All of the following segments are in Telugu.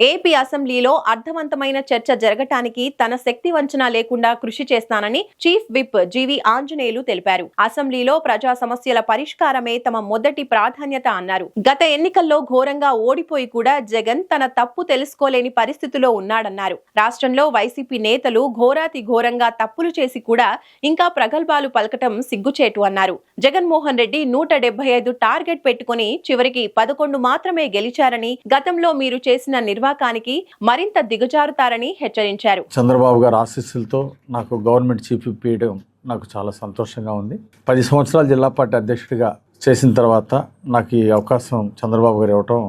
ఏపీ అసెంబ్లీలో అర్థవంతమైన చర్చ జరగటానికి తన శక్తి వంచన లేకుండా కృషి చేస్తానని చీఫ్ విప్ జీవి ఆంజనేయులు తెలిపారు. అసెంబ్లీలో ప్రజా సమస్యల పరిష్కారమే తమ మొదటి ప్రాధాన్యత అన్నారు. గత ఎన్నికల్లో ఘోరంగా ఓడిపోయి కూడా జగన్ తన తప్పు తెలుసుకోలేని పరిస్థితిలో ఉన్నాడన్నారు. రాష్ట్రంలో వైసీపీ నేతలు ఘోరాతి ఘోరంగా తప్పులు చేసి కూడా ఇంకా ప్రగల్భాలు పలకటం సిగ్గుచేటు అన్నారు. జగన్మోహన్ రెడ్డి నూట డెబ్బై ఐదు టార్గెట్ పెట్టుకుని చివరికి పదకొండు మాత్రమే గెలిచారని గతంలో మీరు చేసిన నిర్వాకానికి మరింత దిగజారుతారని హెచ్చరించారు. చంద్రబాబు గారు ఆశీస్సులతో నాకు గవర్నమెంట్ చీఫ్ ఇప్పించడం నాకు చాలా సంతోషంగా ఉంది. పది సంవత్సరాలు జిల్లా పార్టీ అధ్యక్షుడిగా చేసిన తర్వాత నాకు ఈ అవకాశం చంద్రబాబు గారు ఇవ్వటం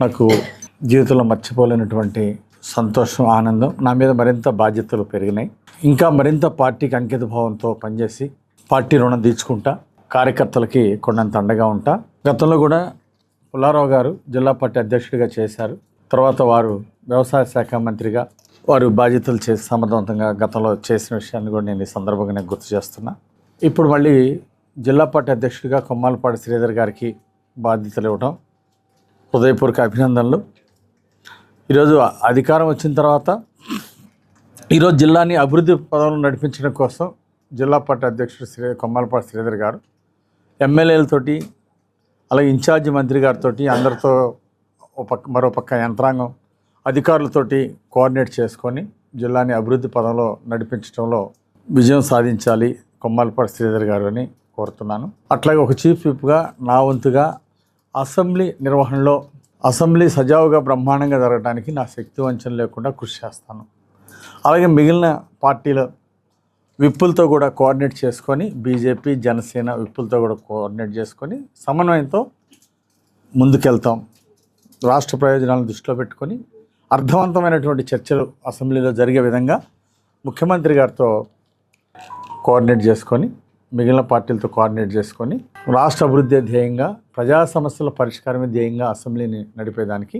నాకు జీవితంలో మర్చిపోలేనటువంటి సంతోషం ఆనందం. నా మీద మరింత బాధ్యతలు పెరిగినాయి. ఇంకా మరింత పార్టీకి అంకిత భావంతో పనిచేసి పార్టీ రుణం తీర్చుకుంటా కార్యకర్తలకి కొండంత అండగా ఉంటా. గతంలో కూడా పుల్లారావు గారు జిల్లా పార్టీ అధ్యక్షుడిగా చేశారు. తర్వాత వారు వ్యవసాయ శాఖ మంత్రిగా వారు బాధ్యతలు చేసి సమర్థవంతంగా గతంలో చేసిన విషయాన్ని కూడా నేను ఈ సందర్భంగా నేను గుర్తు చేస్తున్నా. ఇప్పుడు మళ్ళీ జిల్లా పార్టీ అధ్యక్షుడిగా కొమ్మాలపాటి శ్రీధర్ గారికి బాధ్యతలు ఇవ్వడం హృదయపూర్వక అభినందనలు. ఈరోజు అధికారం వచ్చిన తర్వాత ఈరోజు జిల్లాని అభివృద్ధి పదంలో నడిపించడం కోసం జిల్లా పార్టీ అధ్యక్షుడు శ్రీ కొమ్మాలపాటి శ్రీధర్ గారు ఎమ్మెల్యేలతోటి అలాగే ఇన్ఛార్జి మంత్రి గారితో అందరితో పక్క మరో పక్క యంత్రాంగం అధికారులతోటి కోఆర్డినేట్ చేసుకొని జిల్లాని అభివృద్ధి పదంలో నడిపించడంలో విజయం సాధించాలి కొమ్మాలపాటి శ్రీధర్ గారు అని కోరుతున్నాను. అట్లాగే ఒక చీఫ్ విప్గా నా వంతుగా అసెంబ్లీ నిర్వహణలో అసెంబ్లీ సజావుగా బ్రహ్మాండంగా జరగడానికి నా శక్తి వంచన లేకుండా కృషి చేస్తాను. అలాగే మిగిలిన పార్టీల విప్పులతో కూడా కోఆర్డినేట్ చేసుకొని బీజేపీ జనసేన విప్పులతో కూడా కోఆర్డినేట్ చేసుకొని సమన్వయంతో ముందుకెళ్తాం. రాష్ట్ర ప్రయోజనాలను దృష్టిలో పెట్టుకొని అర్థవంతమైనటువంటి చర్చలు అసెంబ్లీలో జరిగే విధంగా ముఖ్యమంత్రి గారితో కోఆర్డినేట్ చేసుకొని మిగిలిన పార్టీలతో కోఆర్డినేట్ చేసుకొని రాష్ట్ర అభివృద్ధి ధ్యేయంగా ప్రజా సమస్యల పరిష్కారమే ధ్యేయంగా అసెంబ్లీని నడిపేదానికి